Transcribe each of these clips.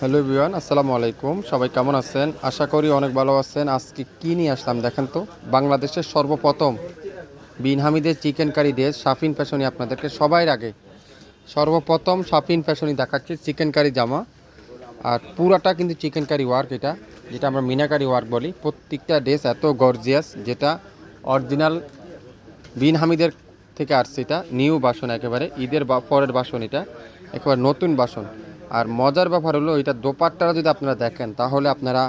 Hello বিয়ান আসসালামু আলাইকুম। সবাই কেমন আছেন? আশা করি অনেক ভালো আছেন। আজকে কী নিয়ে আসলাম দেখেন তো? বাংলাদেশের সর্বপ্রথম বিন হামিদের চিকেন কারি ড্রেস শাফিন ফ্যাশনি আপনাদেরকে সবাই আগে। সর্বপ্রথম সাফিন ফ্যাশনি দেখাচ্ছি, চিকেন কারি জামা। আর পুরাটা কিন্তু চিকেন কারি ওয়ার্ক এটা, যেটা আমরা মিনাকারি ওয়ার্ক বলি। প্রত্যেকটা ড্রেস এত গর্জিয়াস যেটা অরিজিনাল বিন হামিদের থেকে এটা। নিউ বাসন একেবারে, ঈদের বা পরের বাসন এটা একেবারে নতুন বাসন। আর মজার ব্যাপার হলো, এটা দোপাট্টারা যদি আপনারা দেখেন, তাহলে আপনারা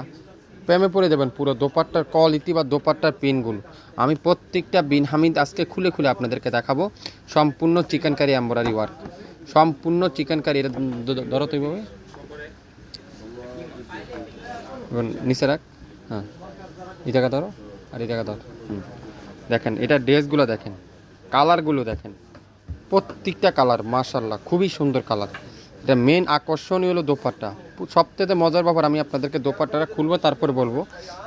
প্রেমে পড়ে যাবেন পুরো দোপাট্টার কোয়ালিটি বা দোপাট্টার পিনগুলো। আমি প্রত্যেকটা বিন হামিদ আজকে খুলে খুলে আপনাদেরকে দেখাবো। সম্পূর্ণ চিকেন কারি এম্বরারি ওয়ার্ক সম্পূর্ণ চিকেন কারি এটা ধরো তো এইভাবে। নিচে রাখ। হ্যাঁ। এই জায়গা ধরো, আর এই জায়গা ধরো দেখেন, এটা ড্রেসগুলো দেখেন। কালারগুলো দেখেন। প্রত্যেকটা কালার মাশাল্লাহ খুবই সুন্দর কালার। এটা মেন আকর্ষণীয় হলো দোপাট্টা। সবথেকে মজার ব্যাপার, আমি আপনাদেরকে দোপাট্টাটা খুলবো, তারপরে বলব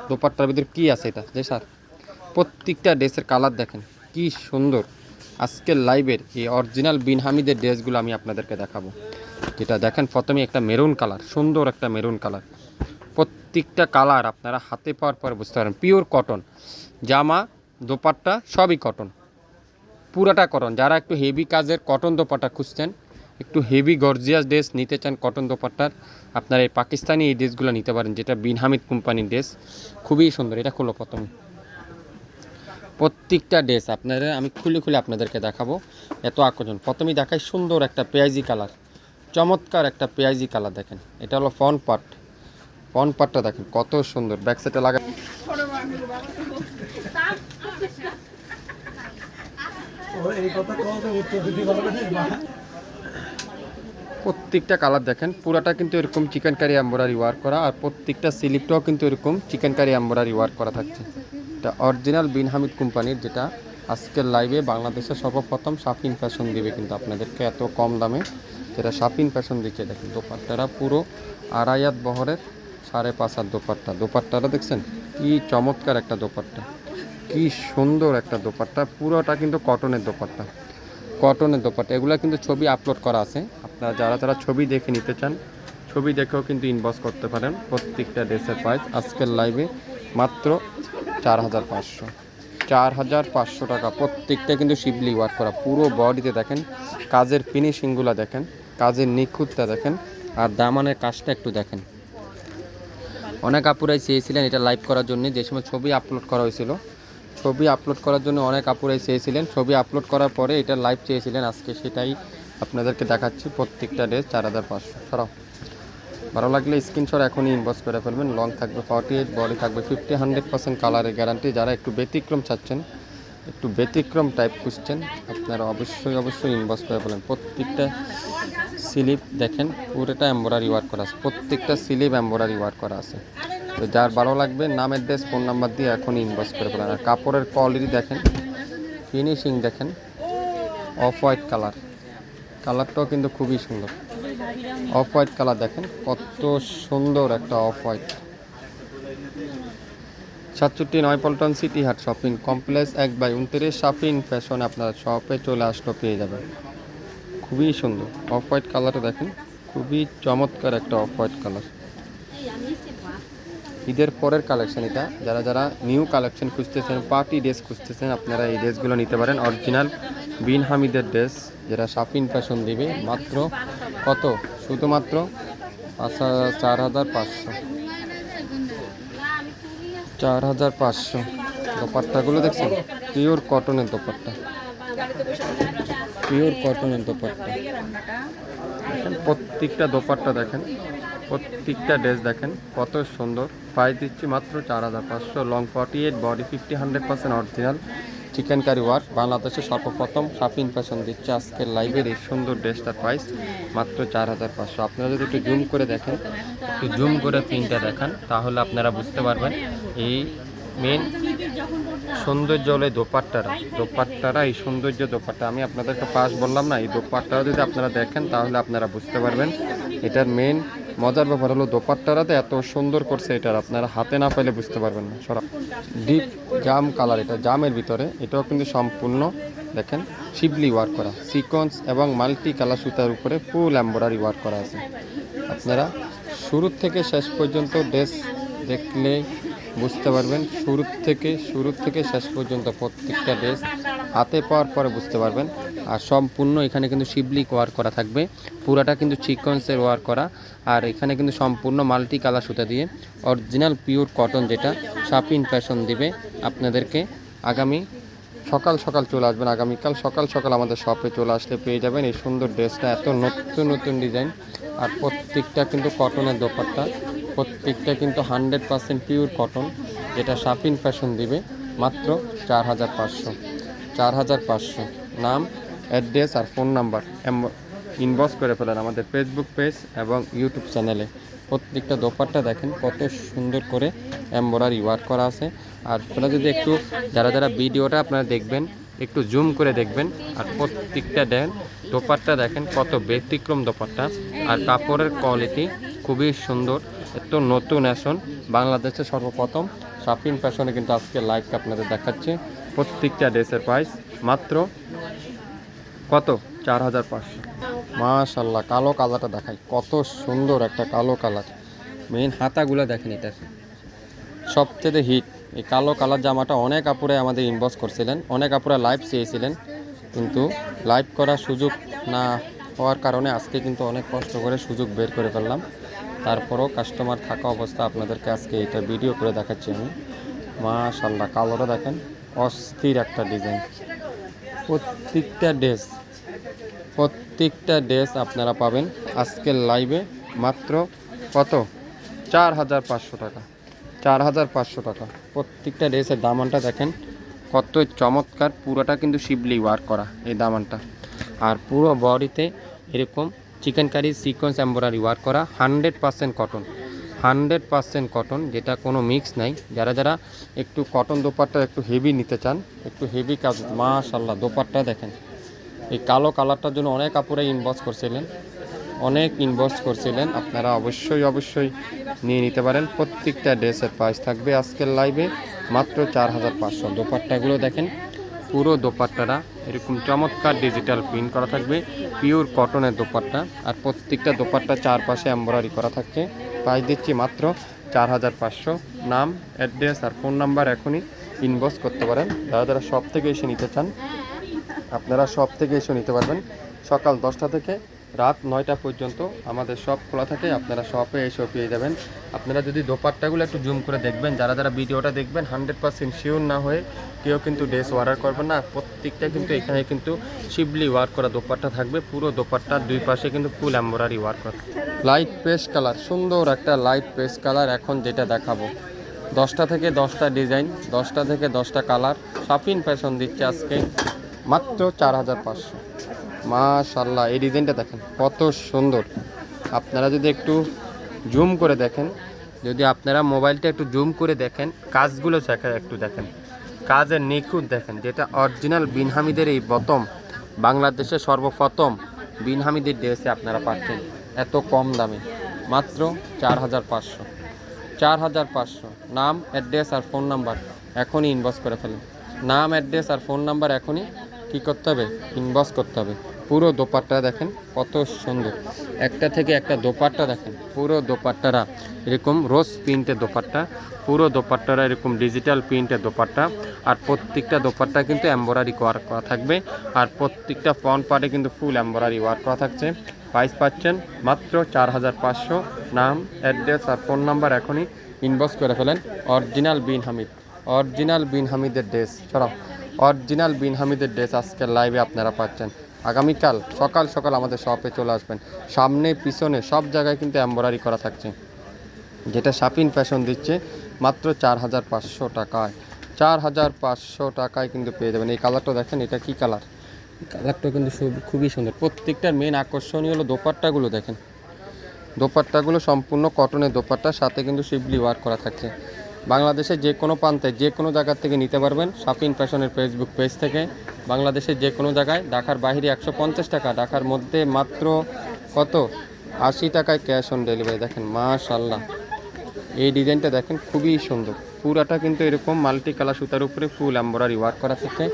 দোপাট্টার ভিতরে কী আছে এটা। যে স্যার। প্রত্যেকটা ড্রেসের কালার দেখেন, কি সুন্দর। আজকের লাইভের এই অরিজিনাল বিন হামিদের ড্রেসগুলো আমি আপনাদেরকে দেখাবো। যেটা দেখেন, প্রথমে একটা মেরুন কালার, সুন্দর একটা মেরুন কালার। প্রত্যেকটা কালার আপনারা হাতে পাওয়ার পর বুঝতে পারেন পিওর কটন জামা, দোপাট্টা, সবই কটন পুরাটা কটন যারা একটু হেভি কাজের কটন দোপাট্টা খুঁজছেন, একটু হেভি গর্জিয়াস ড্রেস নিতে চান কটন দোপাট্টার, আপনারা এই পাকিস্তানি এই ড্রেসগুলো নিতে পারেন, যেটা বিন হামিদ কোম্পানির ড্রেস খুবই সুন্দর, এটা খুলো প্রথমে। প্রত্যেকটা ড্রেস আপনারা, আমি খুলে খুলে আপনাদেরকে দেখাবো, এত আকর্ষণ। প্রথমেই দেখাই সুন্দর একটা পেঁয়াজি কালার, চমৎকার একটা পেঁয়াজি কালার দেখেন, এটা হলো ফন পার্ট ফন পার্টটা দেখেন, কত সুন্দর ব্যাক সাইডে লাগা এই কথা কত উত্তর দিতে পারবে না প্রত্যেকটা কালার দেখেন, পুরাটা কিন্তু এরকম চিকেন কারি এম্বরারি ওয়ার্ক করা, আর প্রত্যেকটা স্লিপটাও কিন্তু এরকম চিকেন কারি এম্বরারি ওয়ার্ক করা থাকছে। এটা অরিজিনাল বিন হামিদ কোম্পানির যেটা আজকের লাইভে বাংলাদেশের সর্বপ্রথম শাফিন ফ্যাশন দিবে কিন্তু আপনাদেরকে এত কম দামে। যেটা শাফিন ফ্যাশন দিচ্ছে, দেখেন দোপাট্টারা পুরো আড়াইয়াত বহরের সাড়ে পাঁচ হাত দোপাট্টা। দোপাট্টারা দেখছেন, কি চমৎকার একটা দোপাট্টা। কি সুন্দর একটা দোপাট্টা। পুরোটা কিন্তু কটনের দোপাট্টা। কটনের দোপাট্টা। এগুলো কিন্তু ছবি আপলোড করা আছে। আপনারা যারা যারা ছবি দেখে নিতে চান, ছবি দেখেও কিন্তু ইনবক্স করতে পারেন। প্রত্যেকটা ড্রেসের প্রাইস আজকের লাইভে মাত্র চার হাজার পাঁচশো। চার হাজার পাঁচশো টাকা। প্রত্যেকটা কিন্তু শিবলি ওয়ার্ক করা। পুরো বডিতে দেখেন, কাজের ফিনিশিংগুলো দেখেন, কাজের নিখুঁতটা দেখেন, আর দামানের কাজটা একটু দেখেন। অনেক আপুরাই চেয়েছিলেন এটা লাইভ করার জন্য। যে সময় ছবি আপলোড করা হয়েছিল ছবি আপলোড করার জন্য অনেক আপুরাই চেয়েছিলেন। ছবি আপলোড করার পরে এটা লাইভ চেয়েছিলেন আজকে, সেটাই আপনাদেরকে দেখাচ্ছি প্রত্যেকটা ড্রেস চার হাজার পাঁচশো। সরাও। ভালো লাগলে স্ক্রিনশট এখনই ইনবক্স করে ফেলবেন। লং থাকবে ফর্টি এইট বডি থাকবে ফিফটি হান্ড্রেড পার্সেন্ট কালারের গ্যারান্টি যারা একটু ব্যতিক্রম চাচ্ছেন, একটু ব্যতিক্রম টাইপ খুঁজছেন, আপনারা অবশ্যই অবশ্যই ইনবক্স করে ফেলেন প্রত্যেকটা স্লিপ দেখেন, পুরোটা এম্বরারি ওয়ার্ক করা আছে। প্রত্যেকটা স্লিপ এম্বরারি ওয়ার্ক করা আছে। তো যার ভালো লাগবে নাম অ্যাড্রেস ফোন নাম্বার দিয়ে এখনই ইনবক্স করে ফেলেন। আর কাপড়ের কোয়ালিটি দেখেন ফিনিশিং দেখেন অফ হোয়াইট কালার কালারটাও কিন্তু খুবই সুন্দর। অফ হোয়াইট কালার দেখেন, কত সুন্দর একটা অফ হোয়াইট সাতষট্টি নয় Paltan city heart shopping complex এক বাই উনত্রিশ শপিং ফ্যাশন আপনার শপে চলে আসলো পেয়ে যাবেন। খুবই সুন্দর। অফ হোয়াইট কালারটা দেখেন, খুবই চমৎকার একটা অফ হোয়াইট কালার ঈদের পরের কালেকশন এটা। যারা যারা নিউ কালেকশন খুঁজতেছেন পার্টি ড্রেস খুঁজতেছেন, আপনারা এই ড্রেসগুলো নিতে পারেন। অরিজিনাল বিন হামিদের ড্রেস যেটা শাপিন ফ্যাশন দিবে। মাত্র কত? শুধুমাত্র পাঁচ চার হাজার পাঁচশো। চার হাজার পাঁচশো। দোপাট্টাগুলো দেখছেন? পিওর কটনের দোপাট্টা। পিওর কটনের দোপাট্টা। প্রত্যেকটা দোপাট্টা দেখেন। প্রত্যেকটা ড্রেস দেখেন, কত সুন্দর। প্রাইস দিচ্ছি মাত্র চার হাজার পাঁচশো long forty eight body fifty hundred percent original chikankari work বাংলাদেশের সর্বপ্রথম শাপিং ফ্যাশন দিচ্ছে আজকের লাইভের এই সুন্দর ড্রেসটার প্রাইস মাত্র চার হাজার পাঁচশো। আপনারা যদি একটু জুম করে দেখেন, একটু জুম করে প্রিন্টটা দেখান, তাহলে আপনারা বুঝতে পারবেন এই মেন সৌন্দর্য হলো দোপাট্টারা দোপাট্টারা এই সৌন্দর্য দোপাট্টা। আমি আপনাদেরকে পাশ বললাম না, এই দোপাট্টারা যদি আপনারা দেখেন, তাহলে আপনারা বুঝতে পারবেন এটার মেন মজার ব্যাপার হলো দোপাট্টারাতে এত সুন্দর করছে এটার আপনারা হাতে না পেলে বুঝতে পারবেন না। সরা ডিপ জাম কালার এটা, জামের ভিতরে। এটাও কিন্তু সম্পূর্ণ, দেখেন, শিবলি ওয়ার্ক করা। সিকোয়েন্স এবং মাল্টি কালার সুতার উপরে ফুল এম্বরারি ওয়ার্ক করা আছে। আপনারা শুরু থেকে শেষ পর্যন্ত ড্রেস দেখলে বুঝতে পারবেন শুরু থেকে শুরু থেকে শেষ পর্যন্ত প্রত্যেকটা ড্রেস হাতে পাওয়ার পরে বুঝতে পারবেন। আর সম্পূর্ণ এখানে কিন্তু শিবলিক ওয়ার্ক করা থাকবে। পুরাটা কিন্তু চিকনসের ওয়ার্ক করা। আর এখানে কিন্তু সম্পূর্ণ মাল্টি কালার সুতা দিয়ে অরিজিনাল পিওর কটন যেটা শাপিন ফ্যাশন দিবে আপনাদেরকে। আগামী সকাল সকাল চলে আসবেন। আগামীকাল সকাল সকাল আমাদের শপে চলে আসলে পেয়ে যাবেন এই সুন্দর ড্রেসটা। এত নতুন নতুন ডিজাইন। আর প্রত্যেকটা কিন্তু কটনের দোপাট্টা। প্রত্যেকটা কিন্তু হান্ড্রেড পার্সেন্ট পিওর কটন যেটা শাপিন ফ্যাশন দিবে। মাত্র চার হাজার পাঁচশো। চার হাজার পাঁচশো। নাম অ্যাড্রেস আর ফোন নাম্বার ইনবক্স করে ফেলেন আমাদের ফেসবুক পেজ এবং ইউটিউব চ্যানেলে প্রত্যেকটা দোপাট্টা দেখেন কত সুন্দর করে এম্বরারি ওয়ার্ক করা আছে। আর আপনারা যদি একটু, যারা যারা ভিডিওটা আপনারা দেখবেন, একটু জুম করে দেখবেন, আর প্রত্যেকটা দেন, দোপাট্টা দেখেন কত ব্যতিক্রম দোপাট্টা। আর কাপড়ের কোয়ালিটি খুবই সুন্দর, এত নতুন অ্যাশন বাংলাদেশে সর্বপ্রথম। শাপিং ফ্যাশনে কিন্তু আজকে লাইভ আপনাদের দেখাচ্ছে। প্রত্যেকটা ড্রেসের প্রাইস মাত্র কত? চার হাজার পাঁচশো। মাশাল্লাহ কালো কালারটা দেখাই। কত সুন্দর একটা কালো কালার। মেন হাতাগুলো দেখেন এটার সবচেয়ে হিট। এই কালো কালার জামাটা অনেক আপুরে আমাদের ইনবক্স করছিলেন। অনেক আপুরা লাইভ চেয়েছিলেন। কিন্তু লাইভ করার সুযোগ না হওয়ার কারণে আজকে কিন্তু অনেক কষ্ট করে সুযোগ বের করে ফেললাম। তারপরও কাস্টমার থাকা অবস্থা আপনাদেরকে আজকে এটা ভিডিও করে দেখাচ্ছি আমি। মাশাল্লাহ কালোটা দেখেন। অস্থির একটা ডিজাইন প্রত্যেকটা ড্রেস প্রত্যেকটা ড্রেস আপনারা পাবেন আজকের লাইভে মাত্র কত? চার হাজার পাঁচশো টাকা। চার হাজার পাঁচশো টাকা। প্রত্যেকটা ড্রেসের দামানটা দেখেন, কত চমৎকার, পুরোটা কিন্তু শিবলি ওয়ার্ক করা এই দামানটা। আর পুরো বডিতে এরকম chikankari sequence embroidery work করা hundred percent cotton hundred percent cotton যেটা কোনো মিক্স নাই। যারা যারা একটু কটন দোপাট্টা একটু হেভি নিতে চান, একটু হেভি কাজ মাশাল্লাহ দোপাট্টা দেখেন। এই কালো কালারটার জন্য অনেক কাপড়ে ইনবক্স করছিলেন, অনেক ইনবক্স করছিলেন। আপনারা অবশ্যই অবশ্যই নিয়ে নিতে পারেন। প্রত্যেকটা ড্রেসের প্রাইস থাকবে আজকের লাইভে মাত্র চার হাজার পাঁচশো। দোপাট্টাগুলো দেখেন, পুরো দোপাট্টাটা, এরকম চমৎকার ডিজিটাল প্রিন্ট করা থাকবে পিওর কটনের দোপাট্টা। আর প্রত্যেকটা দোপাট্টা চারপাশে এম্ব্রয়ডারি করা থাকছে। প্রাইস দিচ্ছি মাত্র চার হাজার পাঁচশো। নাম, অ্যাড্রেস আর ফোন নাম্বার এখনই ইনবক্স করতে পারেন। যারা যারা সব থেকে এসে নিতে চান। আপনারা সব থেকে এসে নিতে পারবেন। সকাল দশটা থেকে রাত নয়টা পর্যন্ত আমাদের শপ খোলা থাকে, আপনারা শপে এসেও পেয়ে যাবেন। আপনারা যদি দোপাট্টাগুলো একটু জুম করে দেখবেন, যারা যারা ভিডিওটা দেখবেন, হান্ড্রেড পার্সেন্ট শিওর না হয়ে কেউ কিন্তু ড্রেস অর্ডার করবেন না। প্রত্যেকটা কিন্তু এখানে কিন্তু শিবলি ওয়ার্ক করা দোপাট্টা থাকবে, পুরো দোপাট্টার দুই পাশে কিন্তু ফুল এম্বরারি ওয়ার্ক করা। লাইট পেস্ট কালার, সুন্দর একটা লাইট পেস্ট কালার এখন যেটা দেখাবো। দশটা থেকে দশটা ডিজাইন, দশটা থেকে দশটা কালার শাপিন ফ্যাশন দিচ্ছে আজকে মাত্র চার হাজার পাঁচশো। মাশাল্লাহ এই ডিজাইনটা দেখেন, কত সুন্দর। আপনারা যদি একটু জুম করে দেখেন, যদি আপনারা মোবাইলটা একটু জুম করে দেখেন, কাজগুলো একটু দেখেন। কাজের নিখুঁত দেখেন, যেটা অরিজিনাল বিনহামিদের এই প্রথম বাংলাদেশে সর্বপ্রথম বিনহামিদের ড্রেসে আপনারা পাচ্ছেন, এত কম দামে। মাত্র চার হাজার পাঁচশো। চার হাজার পাঁচশো। নাম, অ্যাড্রেস আর ফোন নাম্বার এখনই ইনবক্স করে ফেলেন। নাম, অ্যাড্রেস আর ফোন নাম্বার এখনই কী করতে হবে? ইনবক্স করতে হবে। পুরো দোপাট্টা দেখেন, কত সুন্দর। একটা থেকে একটা দোপাট্টা দেখেন, পুরো দোপাট্টারা এরকম রোজ প্রিন্টের দোপাট্টা, পুরো দোপাট্টারা এরকম ডিজিটাল প্রিন্টের দোপাট্টা, আর প্রত্যেকটা দোপাট্টা কিন্তু এম্বরারি ওয়ার্ক করা থাকবে, আর প্রত্যেকটা ফ্রন্ট পার্টে কিন্তু ফুল এম্বরারি ওয়ার্ক করা থাকছে। প্রাইস পাচ্ছেন মাত্র চার হাজার পাঁচশো। নাম, অ্যাড্রেস আর ফোন নাম্বার এখনই ইনবক্স করে ফেলেন। অরিজিনাল বিন হামিদ, অরিজিনাল বিন হামিদের ড্রেস সরাও অরিজিনাল বিন হামিদের ড্রেস আজকের লাইভে আপনারা পাচ্ছেন। আগামীকাল সকাল সকাল আমাদের শপে চলে আসবেন। সামনে পিছনে সব জায়গায় কিন্তু এম্বরারি করা থাকছে। যেটা শাপিন ফ্যাশন দিচ্ছে মাত্র চার হাজার পাঁচশো টাকায়। চার হাজার পাঁচশো টাকায় কিন্তু পেয়ে যাবেন। এই কালারটা দেখেন এটা কি কালার কালারটা কিন্তু খুবই সুন্দর। প্রত্যেকটার মেন আকর্ষণীয় হলো দোপাট্টাগুলো দেখেন। দোপাট্টাগুলো সম্পূর্ণ কটনের দোপাট্টার সাথে কিন্তু শিবলি ওয়ার্ক করা থাকছে। বাংলাদেশের যে কোনো প্রান্তে যে কোনো জায়গার থেকে নিতে পারবেন শাপিন ফ্যাশনের ফেসবুক পেজ থেকে। বাংলাদেশের যে কোনো জায়গায় ঢাকার বাইরে একশো পঞ্চাশ টাকা, ঢাকার মধ্যে মাত্র কত? আশি টাকায় ক্যাশ অন ডেলিভারি। দেখেন মাশাল্লাহ এই ডিজাইনটা দেখেন, খুবই সুন্দর। পুরাটা কিন্তু এরকম মাল্টি কালার সুতার উপরে ফুল এম্বরারি ওয়ার্ক করা থাকে।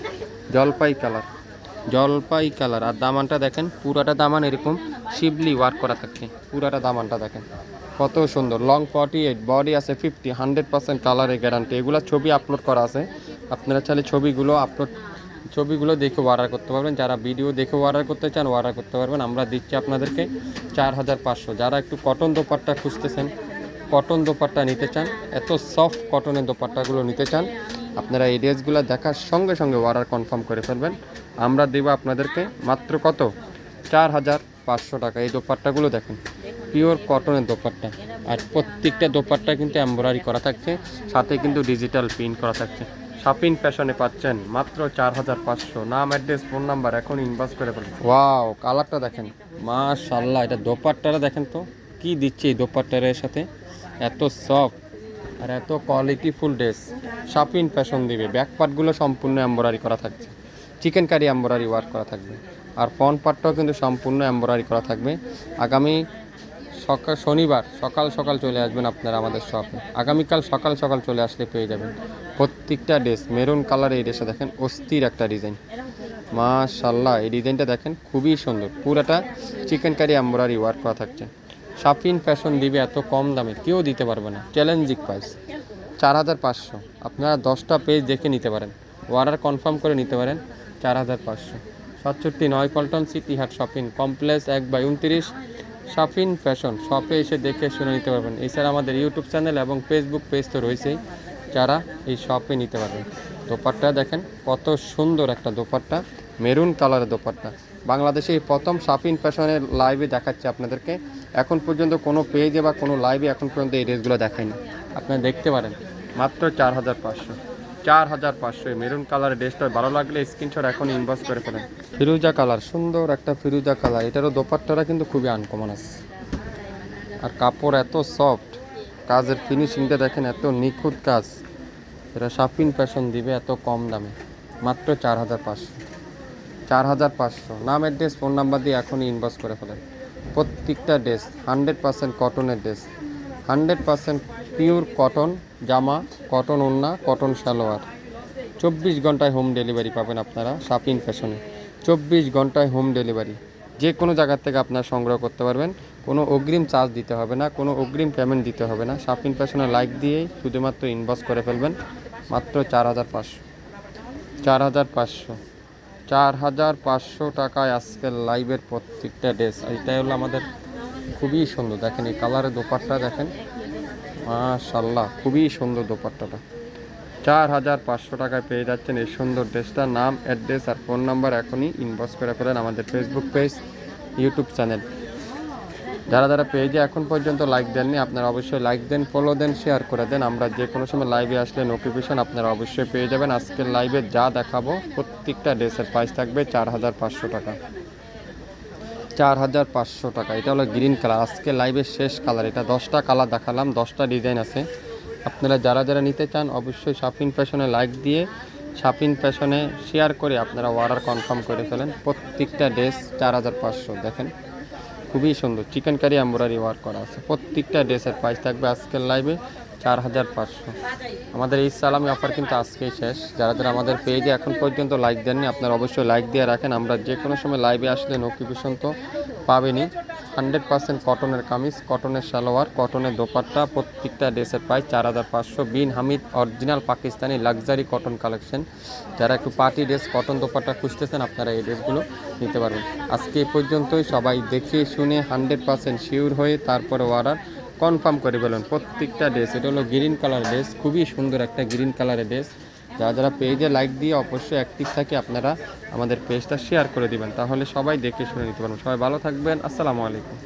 জলপাই কালার। জলপাই কালার। আর দামানটা দেখেন, পুরাটা দামান এরকম শিবলি ওয়ার্ক করা থাকে। পুরাটা দামানটা দেখেন, কত সুন্দর। লং ফর্টি এইট, বডি আছে ফিফটি, হান্ড্রেড পার্সেন্ট কালারের গ্যারান্টি এগুলো ছবি আপলোড করা আছে। আপনারা চাইলে ছবিগুলো আপলোড ছবিগুলো দেখে অর্ডার করতে পারবেন। যারা ভিডিও দেখে অর্ডার করতে চান অর্ডার করতে পারবেন। আমরা দিচ্ছি আপনাদেরকে চার হাজার পাঁচশো। যারা একটু কটন দোপাট্টা খুঁজতেছেন কটন দোপাট্টা নিতে চান, এত সফট কটনের দোপাট্টাগুলো নিতে চান, আপনারা এই ড্রেসগুলো দেখার সঙ্গে সঙ্গে অর্ডার কনফার্ম করে ফেলবেন। আমরা দেবো আপনাদেরকে মাত্র কত? চার হাজার পাঁচশো টাকা। এই দোপাট্টাগুলো দেখেন পিওর কটনের দোপাট্টা। আর প্রত্যেকটা দোপাট্টা কিন্তু এমব্রয়ডারি করা থাকছে, সাথে কিন্তু ডিজিটাল প্রিন্ট করা থাকছে। শপিং ফ্যাশনে পাচ্ছেন মাত্র চার হাজার পাঁচশো। নাম অ্যাড্রেস ফোন নাম্বার এখন ইনভয়েস করে ফেলুন। ওয়াও কালারটা দেখেন। মাশাল্লাহ এটা দোপাট্টাটা দেখেন তো। কি দিচ্ছে এই দোপাট্টার এর সাথে? এত সফট আর এত কোয়ালিটিফুল ড্রেস শপিং ফ্যাশন দিবে। ব্যাক পার্টগুলো সম্পূর্ণ এমব্রয়ডারি করা থাকছে। চিকেন কারি এমব্রয়ডারি ওয়ার্ক করা থাকবে। আর ফ্রন্ট পার্টটাও কিন্তু সম্পূর্ণ এমব্রয়ডারি করা থাকবে। আগামী সকাল শনিবার সকাল সকাল চলে আসবেন আপনারা আমাদের শপে আগামীকাল সকাল সকাল চলে আসলে পেয়ে যাবেন। প্রত্যেকটা ড্রেস মেরুন কালার এই ড্রেসে দেখেন অস্থির একটা ডিজাইন মাশাল্লাহ এই ডিজাইনটা দেখেন খুবই সুন্দর। পুরাটা চিকেন কারি এমব্রয়ডারি ওয়ার্ক করা থাকছে। শাপিন ফ্যাশন দিবে এত কম দামে, কেউ দিতে পারবে না। চ্যালেঞ্জিং প্রাইস চার হাজার পাঁচশো। আপনারা দশটা পেজ দেখে নিতে পারেন। অর্ডার কনফার্ম করে নিতে পারেন, চার হাজার পাঁচশো। সাতষট্টি নয় Paltan city heart shopping complex এক বাই উনত্রিশ। শাপিন ফ্যাশন, শপে এসে দেখে শুনে নিতে পারবেন। এছাড়া আমাদের ইউটিউব চ্যানেল এবং ফেসবুক পেজ তো রয়েছেই, যারা এই শপে নিতে পারবেন। দোপাট্টা দেখেন, কত সুন্দর একটা দোপাট্টা, মেরুন কালারের দোপাট্টা। বাংলাদেশে এই প্রথম শাপিন ফ্যাশনের লাইভে দেখাচ্ছে আপনাদেরকে। এখন পর্যন্ত কোনো পেজে বা কোনো লাইভে এখন পর্যন্ত এই ড্রেসগুলো দেখায়নি আপনারা দেখতে পারেন, মাত্র চার হাজার পাঁচশো। চার হাজার পাঁচশো মেরুন কালারের ড্রেসটা ভালো লাগলে স্ক্রিনশট এখন ইনবক্স করে ফেলেন। ফিরুজা কালার, সুন্দর একটা ফিরুজা কালার। এটারও দোপাট্টাটা কিন্তু খুবই আনকমন আছে। আর কাপড় এত সফট কাজের ফিনিশিংটা দেখেন, এত নিখুঁত কাজ। এটা শাপিন ফ্যাশন দিবে এত কম দামে। মাত্র চার হাজার পাঁচশো। চার হাজার পাঁচশো। নাম অ্যাড্রেস ফোন নাম্বার দিয়ে এখনই ইনবক্স করে ফেলেন। প্রত্যেকটা ড্রেস হান্ড্রেড পার্সেন্ট কটনের dress. Hundred percent pure cotton জামা, কটন ওড়না কটন সালোয়ার। চব্বিশ ঘন্টায় হোম ডেলিভারি পাবেন আপনারা শাপিং ফ্যাশনে। চব্বিশ ঘন্টায় হোম ডেলিভারি। যে কোনো জায়গার থেকে আপনারা সংগ্রহ করতে পারবেন। কোনো অগ্রিম চার্জ দিতে হবে না, কোনো অগ্রিম পেমেন্ট দিতে হবে না। শাপিং ফ্যাশনে লাইক দিয়েই শুধুমাত্র ইনবক্স করে ফেলবেন। মাত্র চার হাজার পাঁচশো। চার হাজার পাঁচশো। চার হাজার পাঁচশো টাকায় আজকের লাইভের প্রত্যেকটা ড্রেস এটাই হলো আমাদের খুবই সুন্দর। দেখেন এই কালারের দোপাট্টা দেখেন। মাশাল্লাহ খুবই সুন্দর দোপাট্টাটা। চার হাজার পাঁচশো টাকায় পেয়ে যাচ্ছেন এই সুন্দর ড্রেসটা নাম, অ্যাড্রেস আর ফোন নাম্বার এখনই ইনবক্স করে ফেলেন আমাদের ফেসবুক পেজ ইউটিউব চ্যানেল যারা যারা পেজে এখন পর্যন্ত লাইক দেননি, আপনারা অবশ্যই লাইক দেন ফলো দেন শেয়ার করে দেন। আমরা যে কোনো সময় লাইভে আসলে নোটিফিকেশন আপনারা অবশ্যই পেয়ে যাবেন। আজকের লাইভে যা দেখাবো, প্রত্যেকটা ড্রেসের প্রাইস থাকবে চার হাজার পাঁচশো টাকা। চার হাজার পাঁচশো টাকা। এটা হলো গ্রিন কালার। আজকে লাইভের শেষ কালার। এটা দশটা কালার দেখালাম, দশটা ডিজাইন আছে। আপনারা যারা যারা নিতে চান, অবশ্যই শাপিং ফ্যাশনে লাইক দিয়ে শাপিং ফ্যাশনে শেয়ার করে আপনারা অর্ডার কনফার্ম করে ফেলেন। প্রত্যেকটা ড্রেস চার হাজার পাঁচশো। দেখেন, খুবই সুন্দর। চিকেন কারি এমব্রয়ডারি ওয়ার্ক করা আছে। প্রত্যেকটা ড্রেসের প্রাইস থাকবে আজকের লাইভে চার হাজার পাঁচশো। আমাদের এই সালামি অফার কিন্তু আজকেই শেষ। যারা যারা আমাদের পেজে এখন পর্যন্ত লাইক দেননি, আপনারা অবশ্যই লাইক দিয়ে রাখেন। আমরা যে কোনো সময় লাইভে আসলে নোটিফিকেশন তো পাবেনই। হান্ড্রেড পার্সেন্ট কটনের কামিজ কটনের সালোয়ার কটনের দোপাট্টা, প্রত্যেকটা ড্রেসের প্রাইস চার হাজার পাঁচশো। Bin Hamid original Pakistani luxury cotton collection যারা একটু পার্টি ড্রেস কটন দোপাট্টা খুঁজতেছেন, আপনারা এই ড্রেসগুলো নিতে পারবেন। আজকে এই পর্যন্তই। সবাই দেখে শুনে হান্ড্রেড পার্সেন্ট শিওর হয়ে তারপরে অর্ডার কনফার্ম করে বলুন, প্রত্যেকটা ড্রেস এটা হলো গ্রিন কালার ড্রেস খুবই সুন্দর একটা গ্রিন কালারের ড্রেস যারা যারা পেজে লাইক দিয়ে অবশ্যই অ্যাক্টিভ থাকে, আপনারা আমাদের পেজটা শেয়ার করে দিবেন, তাহলে সবাই দেখে শুনে নিতে পারবেন। সবাই ভালো থাকবেন, আসসালামু আলাইকুম।